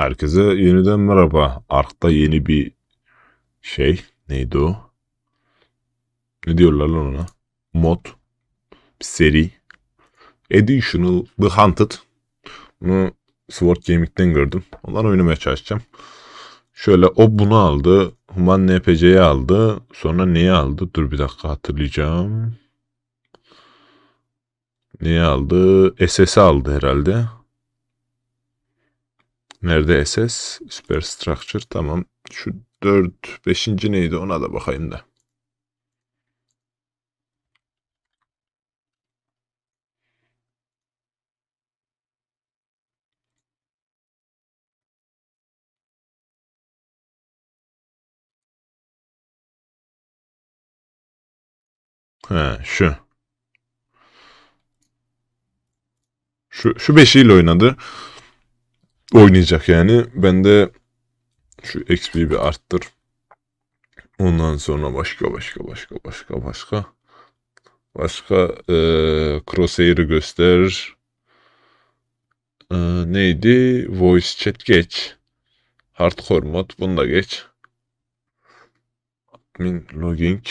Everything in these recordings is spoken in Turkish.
Herkese yeniden merhaba. Ark'ta yeni bir şey. Neydi o? Ne diyorlar lan ona? Mod. Bir seri. Additional The Hunted. Bunu Sword Gaming'den gördüm. Onları oynamaya çalışacağım. Şöyle o bunu aldı. Human NPC'yi aldı. Sonra neyi aldı? Dur bir dakika hatırlayacağım. Neyi aldı? SS'i aldı herhalde. Nerede SS? Superstructure tamam. Şu 4 5. neydi ona da bakayım da. He şu. Şu, şu beşiyle oynadı. Oynayacak yani. Ben de şu XP'yi bir arttır. Ondan sonra başka başka başka başka başka. Başka eee Crosshair'ı göster. Eee, neydi? Voice chat geç. Hardcore mod bunu da geç. Admin logging.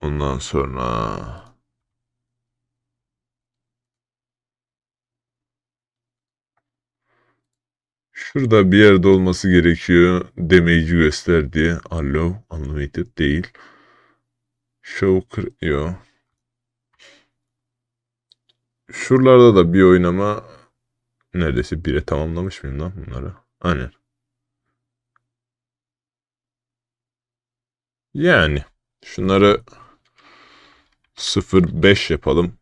Ondan sonra Şurada bir yerde olması gerekiyor. Damage'i göster diye. Allow. Unlimited değil. Show. Yo. Şuralarda da bir oynama neredeyse bire tamamlamış mıyım lan bunları? Aynen. Yani şunları 0.5 yapalım.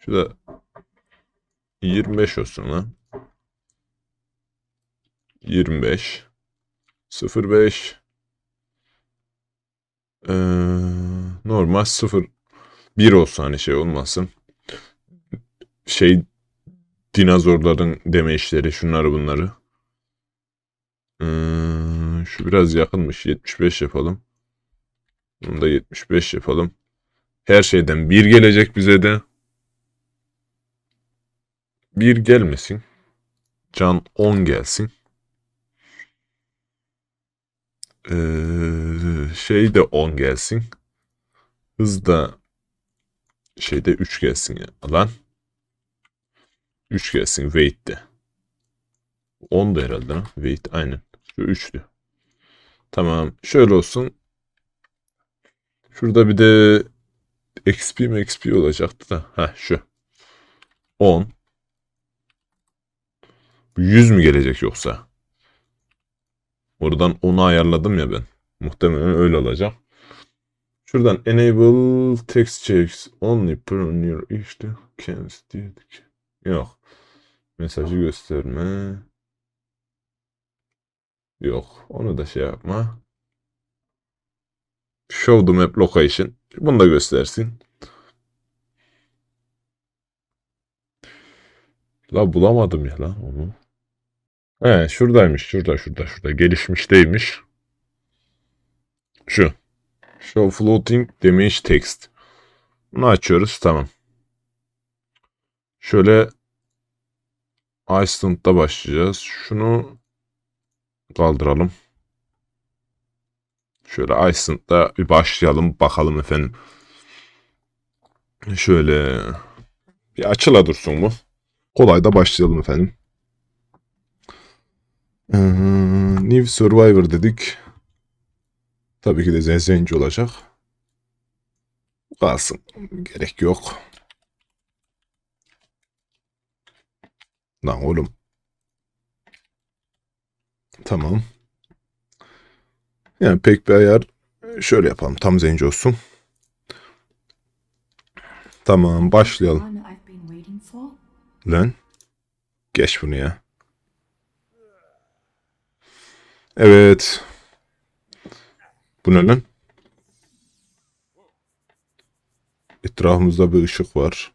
Şurada 25 olsun lan. 25 05 ee, normal 0 1 olsun hani şey olmasın. Şey dinozorların deme işleri şunları bunları. Ee, şu biraz yakınmış 75 yapalım. Bunu da 75 yapalım. Her şeyden 1 gelecek bize de. 1 gelmesin. Can 10 gelsin. Ee, şey de 10 gelsin. Hız da şeyde 3 gelsin ya. Lan. 3 gelsin weight de. 10 da herhalde lan. Weight aynen. Şu 3'tü. Tamam. Şöyle olsun. Şurada bir de XP mi XP olacaktı da. Ha şu. 10. 100 mü gelecek yoksa? Oradan 10'u ayarladım ya ben. Muhtemelen öyle olacak. Şuradan enable text checks only your işte can't dedik. Yok. Mesajı gösterme. Yok. Onu da şey yapma. Show the map location. Bunu da göstersin. La bulamadım ya lan onu. He şuradaymış. Şurada şurada şurada. Gelişmişteymiş. Şu. Show floating damage text. Bunu açıyoruz. Tamam. Şöyle Iceland'da başlayacağız. Şunu kaldıralım. Şöyle Iceland'da bir başlayalım. Bakalım efendim. Şöyle bir açıla dursun bu. Kolay da başlayalım efendim. Ee, New Survivor dedik. Tabii ki de zenci olacak. Kalsın. Gerek yok. Lan oğlum. Tamam. Yani pek bir ayar şöyle yapalım. Tam zenci olsun. Tamam başlayalım. Lan. Geç bunu ya. Evet. Bu ne lan? Etrafımızda bir ışık var.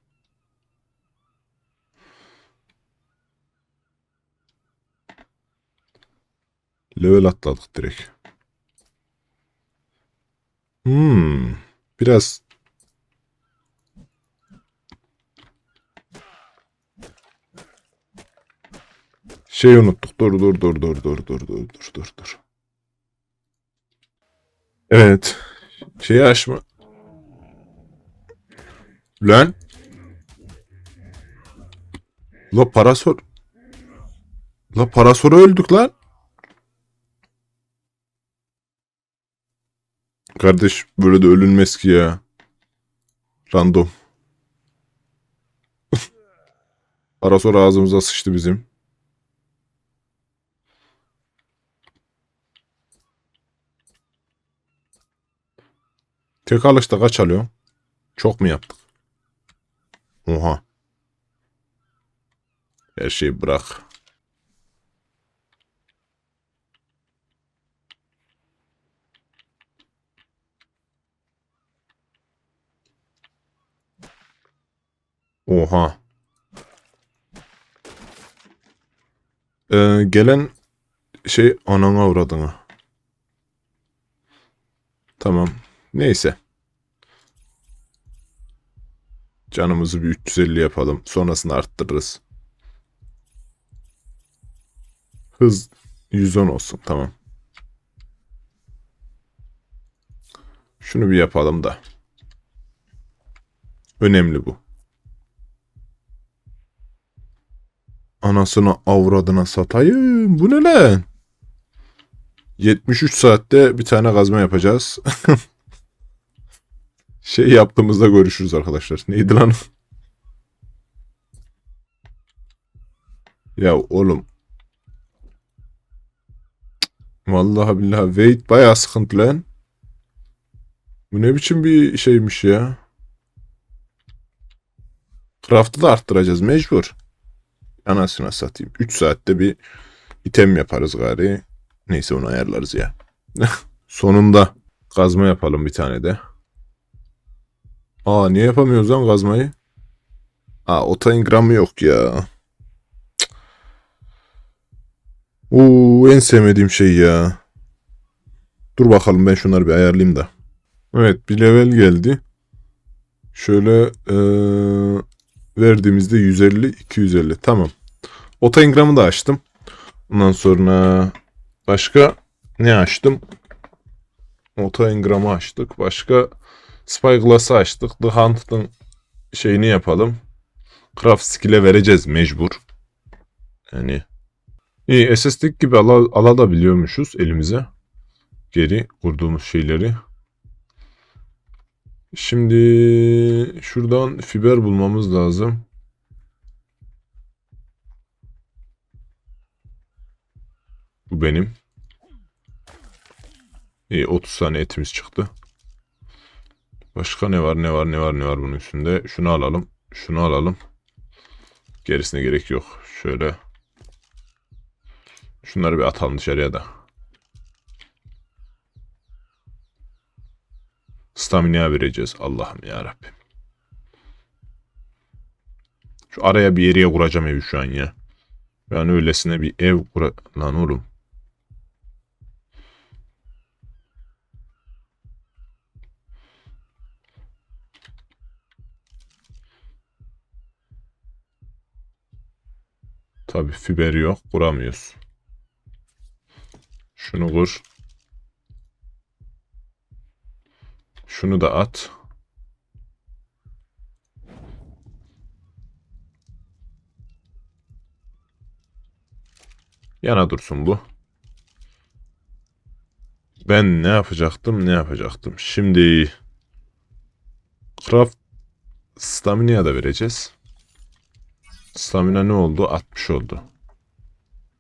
Level atladık direkt. Hmm. Biraz Şey unuttuk. Dur dur dur dur dur dur dur dur dur dur. Evet. Şeyi açma. Lan. La parasol. La parasolu öldük lan. Kardeş böyle de ölünmez ki ya. Random. Parasol ağzımıza sıçtı bizim. Tek alışta kaç alıyor? Çok mu yaptık? Oha. Her şeyi bırak. Oha. Ee, gelen şey anana uğradığını. Tamam. Neyse. Canımızı bir 350 yapalım. Sonrasını arttırırız. Hız 110 olsun. Tamam. Şunu bir yapalım da. Önemli bu. Anasını avradına satayım. Bu ne lan? 73 saatte bir tane kazma yapacağız. şey yaptığımızda görüşürüz arkadaşlar. Neydi lan? ya oğlum. Vallahi billahi wait bayağı sıkıntı lan. Bu ne biçim bir şeymiş ya. Craft'ı da arttıracağız mecbur. Anasına satayım. 3 saatte bir item yaparız gari. Neyse onu ayarlarız ya. Sonunda kazma yapalım bir tane de. Aa niye yapamıyoruz lan kazmayı? Aa otayın gramı yok ya. Oo en sevmediğim şey ya. Dur bakalım ben şunları bir ayarlayayım da. Evet bir level geldi. Şöyle eee, verdiğimizde 150 250 tamam. Ota ingramı da açtım. Ondan sonra başka ne açtım? Ota ingramı açtık. Başka Spyglass'ı açtık. The Hunt'ın şeyini yapalım. Craft skill'e vereceğiz mecbur. Yani iyi SSD gibi ala, alabiliyormuşuz elimize. Geri kurduğumuz şeyleri. Şimdi şuradan fiber bulmamız lazım. Bu benim. İyi 30 tane etimiz çıktı. Başka ne var ne var ne var ne var bunun üstünde. Şunu alalım. Şunu alalım. Gerisine gerek yok. Şöyle. Şunları bir atalım dışarıya da. Stamina vereceğiz. Allah'ım ya Rabbim. Şu araya bir yere kuracağım evi şu an ya. Ben öylesine bir ev kura... Lan oğlum. Tabi fiber yok. Kuramıyoruz. Şunu kur. Şunu da at. Yana dursun bu. Ben ne yapacaktım ne yapacaktım. Şimdi craft stamina da vereceğiz. Stamina ne oldu? 60 oldu.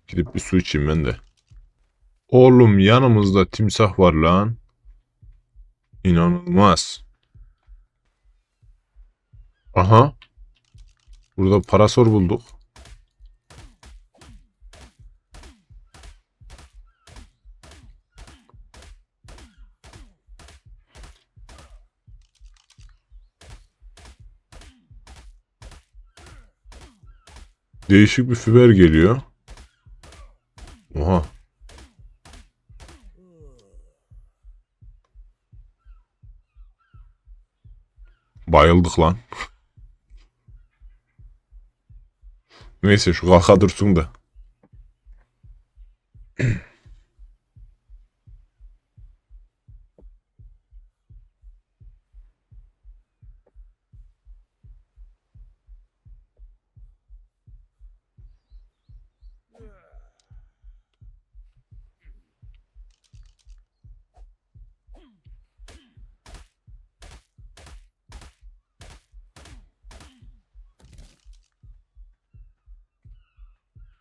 Gidip bir su içeyim ben de. Oğlum yanımızda timsah var lan. İnanılmaz. Aha. Burada parasor bulduk. Değişik bir fiber geliyor. Oha. Bayıldık lan. Neyse şu kaka dursun da.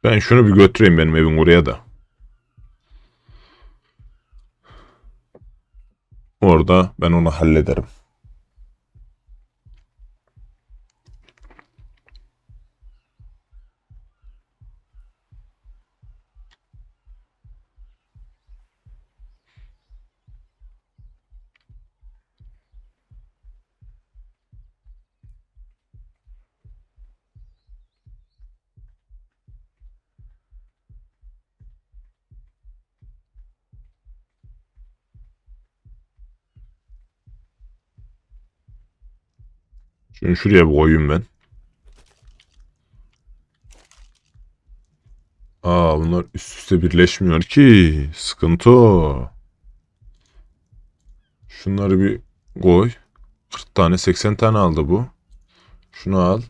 Ben şunu bir götüreyim benim evin oraya da. Orada ben onu hallederim. Şunu şuraya bir koyayım ben. Aa bunlar üst üste birleşmiyor ki. Sıkıntı o. Şunları bir koy. 40 tane 80 tane aldı bu. Şunu al.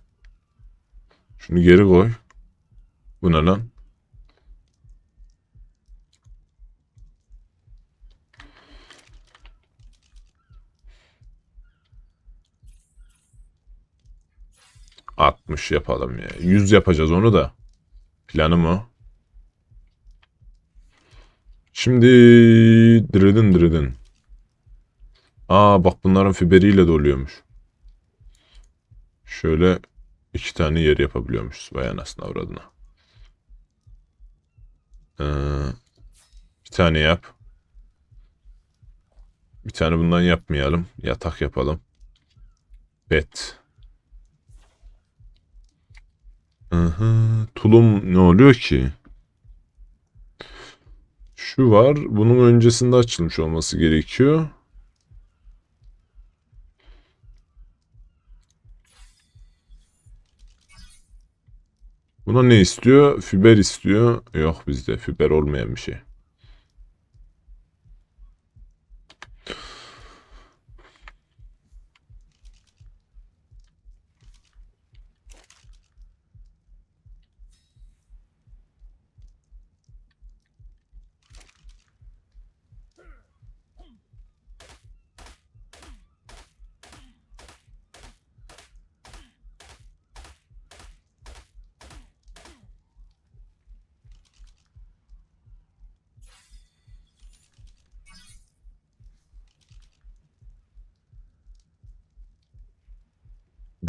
Şunu geri koy. Bu ne lan? ...60 yapalım ya. 100 yapacağız onu da. Planım o. Şimdi... Dırıdın dırıdın. Aa bak bunların fiberiyle doluyormuş. Şöyle iki tane yer yapabiliyormuşuz. Vay anasını avradına. Ee, bir tane yap. Bir tane bundan yapmayalım. Yatak yapalım. Bed. Hı. Tulum ne oluyor ki? Şu var. Bunun öncesinde açılmış olması gerekiyor. Buna ne istiyor? Fiber istiyor. Yok bizde fiber olmayan bir şey.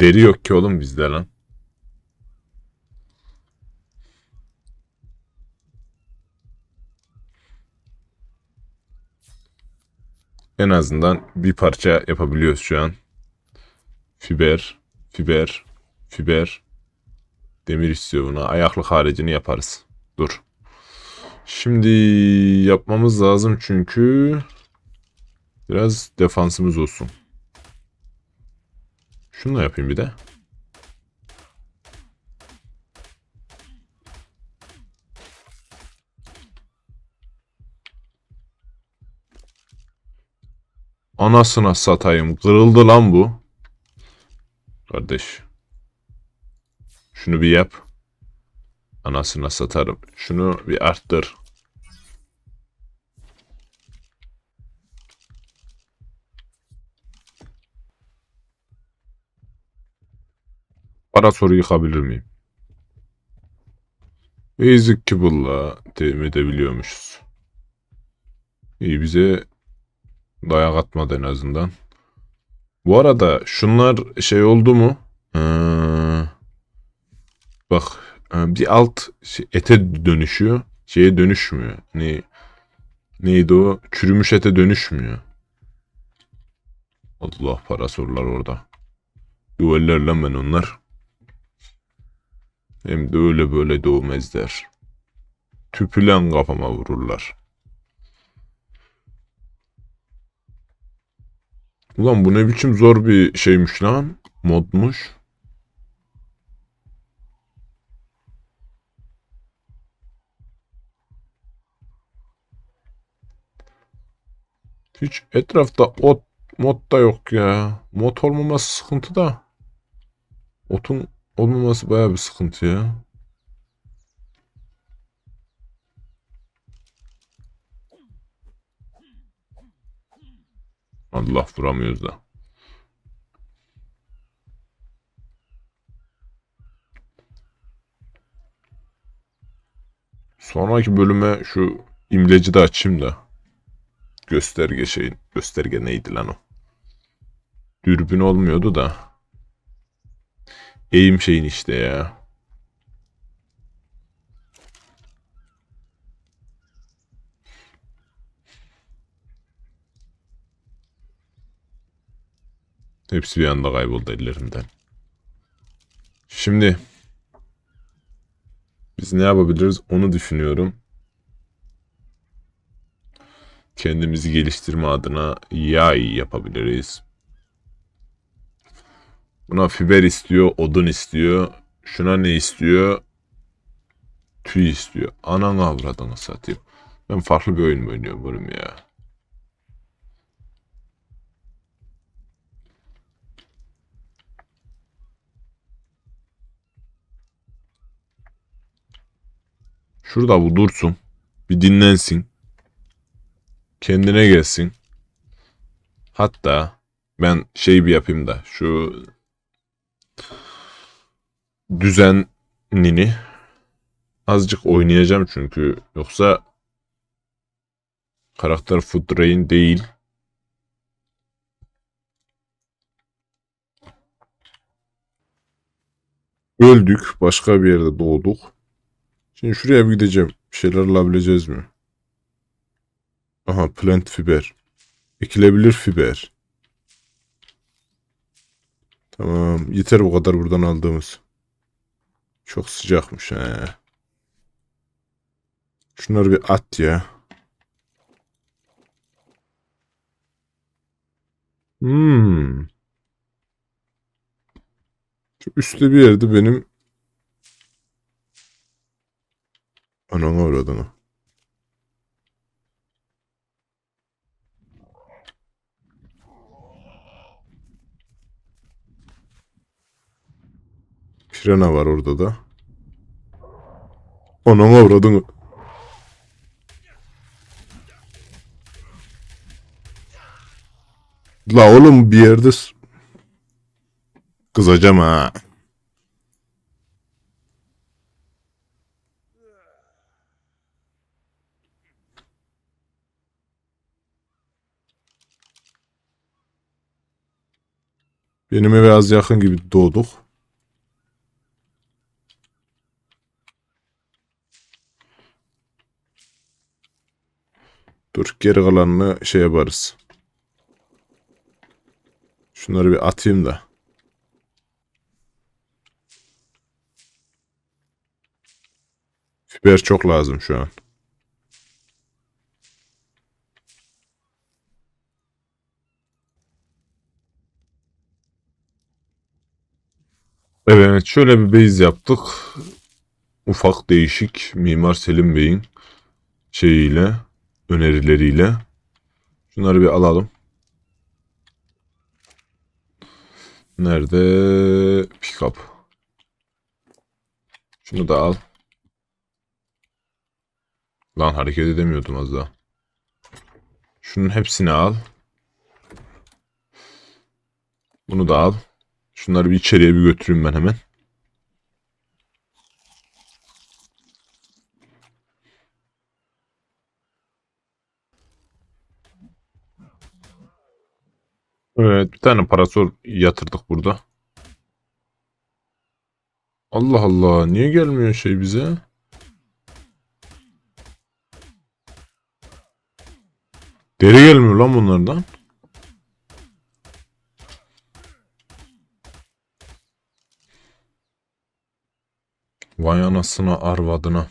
Deri yok ki oğlum bizde lan. En azından bir parça yapabiliyoruz şu an. Fiber, fiber, fiber. Demir istiyor buna. Ayaklık haricini yaparız. Dur. Şimdi yapmamız lazım çünkü biraz defansımız olsun. Şunu da yapayım bir de. Anasına satayım. Kırıldı lan bu. Kardeş. Şunu bir yap. Anasına satarım. Şunu bir arttır. Para soru yıkabilir miyim? Basic Kibble'la temin edebiliyormuşuz. İyi bize dayak atmadı en azından. Bu arada şunlar şey oldu mu? Ee, bak e, bir alt şey, ete dönüşüyor. Şeye dönüşmüyor. Ne neydi o? Çürümüş ete dönüşmüyor. Allah para sorular orada. Duvaller lan ben onlar. Hem de öyle böyle dövmezler. Tüpülen kafama vururlar. Ulan bu ne biçim zor bir şeymiş lan. Modmuş. Hiç etrafta ot mod da yok ya. Mod olmaması sıkıntı da. Otun olmaması baya bir sıkıntı ya. Allah vuramıyoruz da. Sonraki bölüme şu imleci de açayım da. Gösterge şeyin. Gösterge neydi lan o? Dürbün olmuyordu da. Eğim şeyin işte ya. Hepsi bir anda kayboldu ellerimden. Şimdi biz ne yapabiliriz onu düşünüyorum. Kendimizi geliştirme adına yay yapabiliriz. Buna fiber istiyor, odun istiyor. Şuna ne istiyor? Tüy istiyor. Anan avradını satayım. Ben farklı bir oyun mu oynuyorum ya? Şurada bu dursun. Bir dinlensin. Kendine gelsin. Hatta ben şey bir yapayım da şu düzenini azıcık oynayacağım çünkü yoksa karakter food rain değil. Öldük. Başka bir yerde doğduk. Şimdi şuraya bir gideceğim. Bir şeyler alabileceğiz mi? Aha plant fiber. Ekilebilir fiber. Tamam. Yeter bu kadar buradan aldığımız. Çok sıcakmış he. Şunları bir at ya. Hmm. Şu üstte bir yerde benim Anana uğradığını. Pirana var orada da. Anana uğradığını. La oğlum bir yerde kızacağım ha. Benim eve az yakın gibi doğduk. Dur geri kalanını şey yaparız. Şunları bir atayım da. Fiber çok lazım şu an. Evet şöyle bir base yaptık. Ufak değişik Mimar Selim Bey'in şeyiyle, önerileriyle. Şunları bir alalım. Nerede? Pickup. Şunu da al. Lan hareket edemiyordum az daha. Şunun hepsini al. Bunu da al. Şunları bir içeriye bir götüreyim ben hemen. Evet, bir tane parasol yatırdık burada. Allah Allah, niye gelmiyor şey bize? Deri gelmiyor lan bunlardan. Vay anasına arvadına.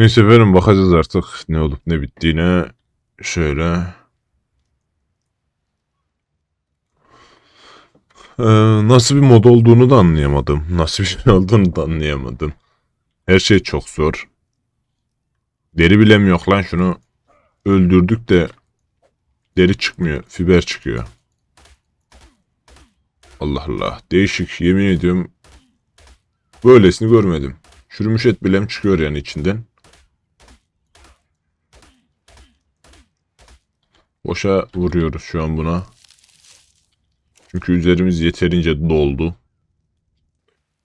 Neyse efendim bakacağız artık ne olup ne bittiğine. Şöyle. Ee, nasıl bir mod olduğunu da anlayamadım. Nasıl bir şey olduğunu da anlayamadım. Her şey çok zor. Deri bile mi yok lan şunu öldürdük de deri çıkmıyor. Fiber çıkıyor. Allah Allah. Değişik yemin ediyorum. Böylesini görmedim. Çürümüş et bile mi çıkıyor yani içinden. Boşa vuruyoruz şu an buna. Çünkü üzerimiz yeterince doldu.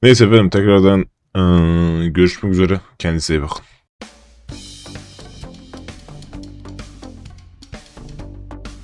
Neyse efendim tekrardan eee, görüşmek üzere. Kendinize iyi bakın.